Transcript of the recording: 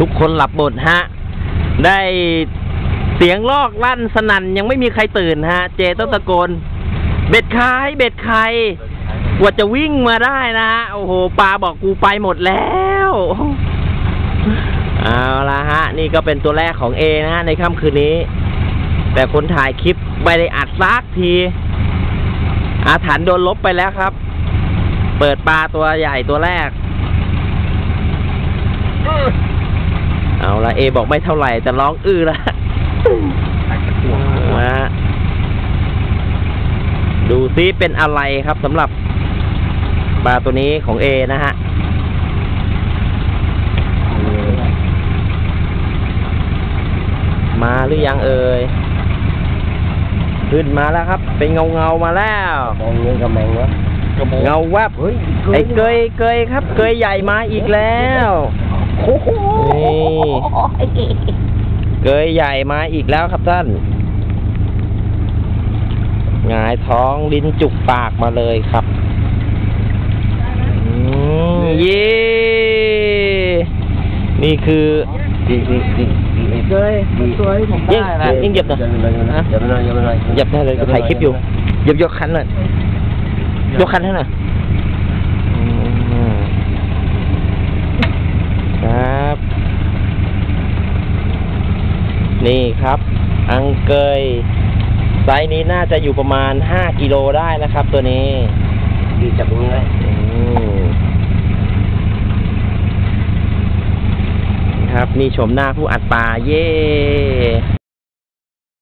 ทุกคนหลับหมดฮะ ได้เสียงลอกลั่นสนั่นยังไม่มีใครตื่นฮะ เจต้องตะโกน เบ็ดใครเบ็ดใครกว่าจะวิ่งมาได้นะฮะ โอ้โหปลาบอกกูไปหมดแล้วเอาละฮะ นี่ก็เป็นตัวแรกของเอนะฮะในค่ำคืนนี้ แต่คนถ่ายคลิปไม่ได้อัดซักที อาถรรพ์โดนลบไปแล้วครับ เปิดปลาตัวใหญ่ตัวแรก เอาละเอบอกไม่เท่าไหร่แต่ร้องอื้อละมาฮะดูซิเป็นอะไรครับสำหรับปลาตัวนี้ของเอนะฮะมาหรือยังเอ่ยขึ้นมาแล้วครับ เป็นเงาเงาๆมาแล้วมองเงี้ยกับแมงวะเงาแวบเฮ้ยไอ้เกยเกยครับ เกยใหญ่มาอีกแล้วโอ้โห เกยใหญ่มาอีกแล้วครับท่านหงายท้องลิ้นจุกปากมาเลยครับอืมเย่นี่คือดีดีดีดีเคยสวยผมยิ่งได้นะยิ่งเหยียบหน่อยอย่าไปหน่อยอย่าไปหน่อยเหยียบได้เลยถ่ายคลิปอยู่เหยียบยกคันหน่อยยกคันให้หน่อยอืมครับ นี่ครับ อังเกยไซส์นี้น่าจะอยู่ประมาณ5กิโลได้นะครับ ตัวนี้ดีจับตรงนี้ไว้อืมครับ นี่ชมหน้าผู้อัดปลาเย่